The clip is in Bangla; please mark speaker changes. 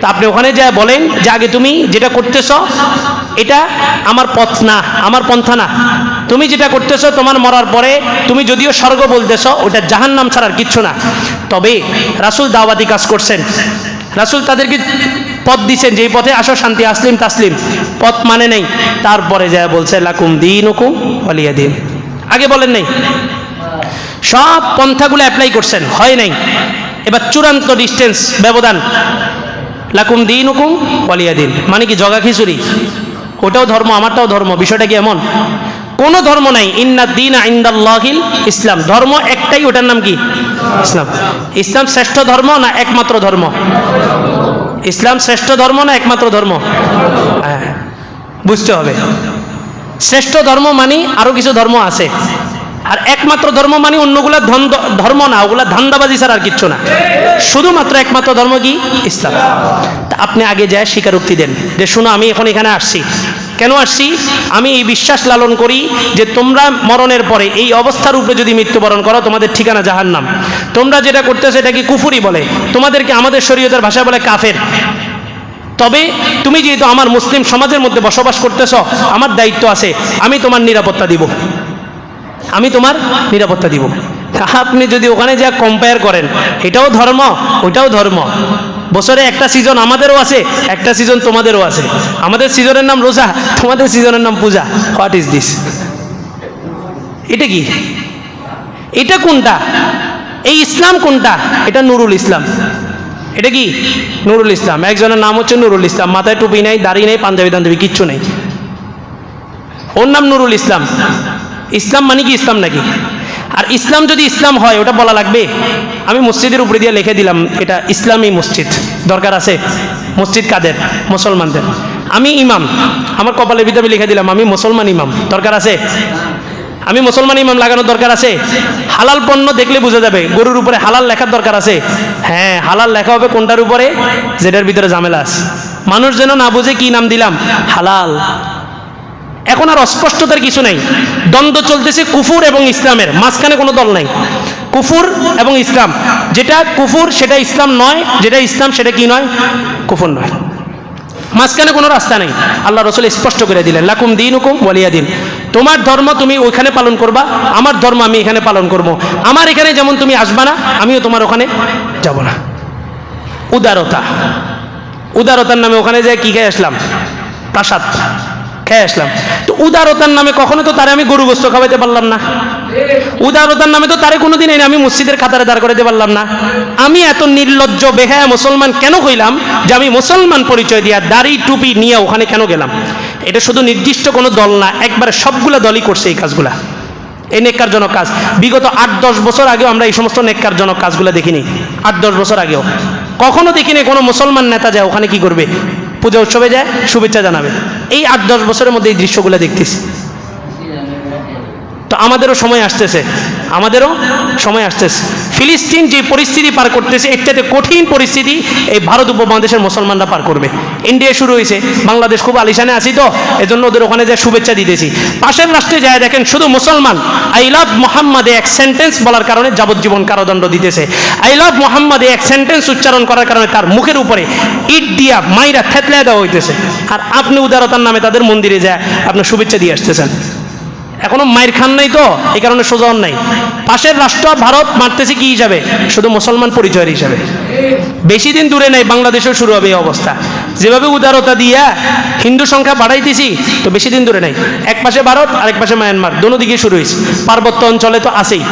Speaker 1: তা আপনি ওখানে যা বলেন যে আগে তুমি যেটা করতেছ, এটা আমার পথ না, আমার পন্থা না। তুমি যেটা করতেছ তোমার মরার পরে তুমি যদিও স্বর্গ বলতেছ, ওটা জাহান নাম ছাড়ার কিচ্ছু না। তবে রাসুল দাওয়াতি কাজ করছেন। রাসুল তাদেরকে পথ দিচ্ছেন যে এই পথে আসো শান্তি, আসলিম, তাসলিম। পথ মানে নেই। তারপরে যা বলছে, লাকুম দিন হুকুম অলিয়া দিন। আগে বলেন নাই। সব পন্থাগুলো অ্যাপ্লাই করছেন, হয় নাই। এবার চূড়ান্ত ডিস্টেন্স ব্যবধান। লাকুম দিন হুকুম অলিয়া দিন। মানে কি জগা খিচুড়ি? ওটাও ধর্ম, আমারটাও ধর্ম, বিষয়টা কি এমন? কোনো ধর্ম নাই। ইন্না দিন আইন্দাল্লাহিল ইসলাম। ধর্ম একটাই, ওটার নাম কি? ইসলাম। ইসলাম শ্রেষ্ঠ ধর্ম না একমাত্র ধর্ম? ইসলাম শ্রেষ্ঠ ধর্ম না একমাত্র ধর্ম? হ্যাঁ বুঝতে হবে। শ্রেষ্ঠ ধর্ম মানি আরও কিছু ধর্ম আছে। আর একমাত্র ধর্ম মানে অন্যগুলা ধর্ম না, ওগুলা ধান্দাবাজি ছাড়া আর কিচ্ছু না। শুধুমাত্র একমাত্র ধর্ম কি? ইসলাম। আপনি আগে যায় স্বীকারোক্তি দেন যে, শুনো, আমি এখন এখানে আসছি। কেন আসছি? আমি এই বিশ্বাস লালন করি যে, তোমরা মরণের পরে এই অবস্থার উপরে যদি মৃত্যুবরণ করো, তোমাদের ঠিকানা জাহান্নাম। তোমরা যেটা করতেছো, এটা কি কুফুরি বলে? তোমাদেরকে আমাদের শরীয়তের ভাষা বলে কাফের। তবে তুমি যেহেতু আমার মুসলিম সমাজের মধ্যে বসবাস করতেছ, আমার দায়িত্ব আছে, আমি তোমার নিরাপত্তা দিব। আমি তোমার নিরাপত্তা দিব। আপনি যদি ওখানে যা কম্পেয়ার করেন, এটাও ধর্ম, ওইটাও ধর্ম। বছরে একটা সিজন আমাদেরও আছে, একটা সিজন তোমাদেরও আছে। আমাদের সিজনের নাম রোজা, তোমাদের সিজনের নাম পূজা। হোয়াট ইজ দিস এটা কি? এটা কোনটা? এই ইসলাম কোনটা? এটা নুরুল ইসলাম। এটা কি? নুরুল ইসলাম। একজনের নাম হচ্ছে নুরুল ইসলাম। মাথায় টুপি নেই, দাড়ি নেই, পাঞ্জাবি টাঞ্জাবি কিচ্ছু নেই। ওর নাম নুরুল ইসলাম। ইসলাম মানে কি? ইসলাম নাকি? আর ইসলাম যদি ইসলাম হয়, ওটা বলা লাগবে। আমি মসজিদের উপরে দিয়ে লিখে দিলাম, এটা ইসলামী মসজিদ। দরকার আছে? মসজিদ কাদের? মুসলমানদের। আমি ইমাম, আমার কপালের ভিতরে লিখে দিলাম, আমি মুসলমান ইমাম। দরকার আছে? আমি মুসলমান ইমাম লাগানোর দরকার আছে? হালাল পণ্য দেখলে বোঝা যাবে, গরুর উপরে হালাল লেখার দরকার আছে। হ্যাঁ হালাল লেখা হবে কোনটার উপরে? যেটার ভিতরে ঝামেলা আছে। মানুষ যেন না বুঝে কি নাম দিলাম? হালাল। এখন আর অস্পষ্টতার কিছু নেই। দ্বন্দ্ব চলতেছে কুফুর এবং ইসলামের। মাঝখানে কোনো দল নাই। কুফুর এবং ইসলাম। যেটা কুফুর, সেটা ইসলাম নয়। যেটা ইসলাম, সেটা কি নয়? কুফুর নয়। মাঝখানে কোনো রাস্তা নেই। আল্লাহ রসুল স্পষ্ট করে দিলেন, লাকুম দিন হুকুম বলিয়া দিন তোমার ধর্ম তুমি ওইখানে পালন করবা, আমার ধর্ম আমি এখানে পালন করব। আমার এখানে যেমন তুমি আসবা না, আমিও তোমার ওখানে যাব না। উদারতা। উদারতার নামে ওখানে যে কি খেয়ে আসলাম? প্রাসাদ। খেয়ে আসলাম। তো উদারতার নামে কখনো তো তারে আমি গরু গোস্ত খাওয়াইতে পারলাম না। উদারতার নামে তো তারে কোনোদিন এনে আমি মসজিদের খাতারে দাঁড় করাতে পারলাম না। আমি এত নির্লজ্জ, বেহায়া মুসলমান কেন হইলাম যে আমি মুসলমান পরিচয় দিয়া দাড়ি, টুপি নিয়ে ওখানে কেন গেলাম? এটা শুধু নির্দিষ্ট কোনো দল না, একবারে সবগুলা দলই করছে এই কাজগুলা। এই নেককারজনক কাজ। বিগত আট, দশ বছর আগেও আমরা এই সমস্ত নেককারজনক কাজগুলো দেখিনি। আট, দশ বছর আগেও। কখনো দেখিনি কোনো মুসলমান নেতা যায় ওখানে কি করবে? পূজা উৎসবে যায়, শুভেচ্ছা জানাবে। এই আট, দশ বছরের মধ্যে এই দৃশ্যগুলো দেখতেছি। তো আমাদেরও সময় আসতেছে। আমাদেরও সময় আসতেছে। ফিলিস্তিন যে পরিস্থিতি পার করতেছে, এর চাইতে কঠিন পরিস্থিতি এই ভারত উপমহাদেশের মুসলমানরা পার করবে। ইন্ডিয়া শুরু হয়েছে, বাংলাদেশ খুব আলিশানে আছি তো, এজন্য ওদের ওখানে যায় শুভেচ্ছা দিতেছি। পাশের রাষ্ট্রে যায় দেখেন, শুধু মুসলমান আই লাভ মোহাম্মদে এক সেন্টেন্স বলার কারণে যাবজ্জীবন কারাদণ্ড দিতেছে। আই লাভ মোহাম্মদে এক সেন্টেন্স উচ্চারণ করার কারণে তার মুখের উপরে ইট দিয়া মাইরা থেতলে দেওয়া হইতেছে। আর আপনি উদারতার নামে তাদের মন্দিরে যায় আপনি শুভেচ্ছা দিয়ে আসতেছেন। এখনও মায়ের খান নাই তো, এই কারণে সোজা নাই। পাশের রাষ্ট্র ভারত মারতেছে কি হিসাবে? শুধু মুসলমান পরিচয়ের হিসাবে। বেশি দিন দূরে নাই, বাংলাদেশেও শুরু হবে এই অবস্থা। যেভাবে উদারতা দিয়া হিন্দু সংখ্যা বাড়াইতেছি, তো বেশি দিন দূরে নাই। এক পাশে ভারত, আরেক পাশে মায়ানমার, দোনো দিকে শুরু হয়েছে। পার্বত্য অঞ্চলে তো আছেই।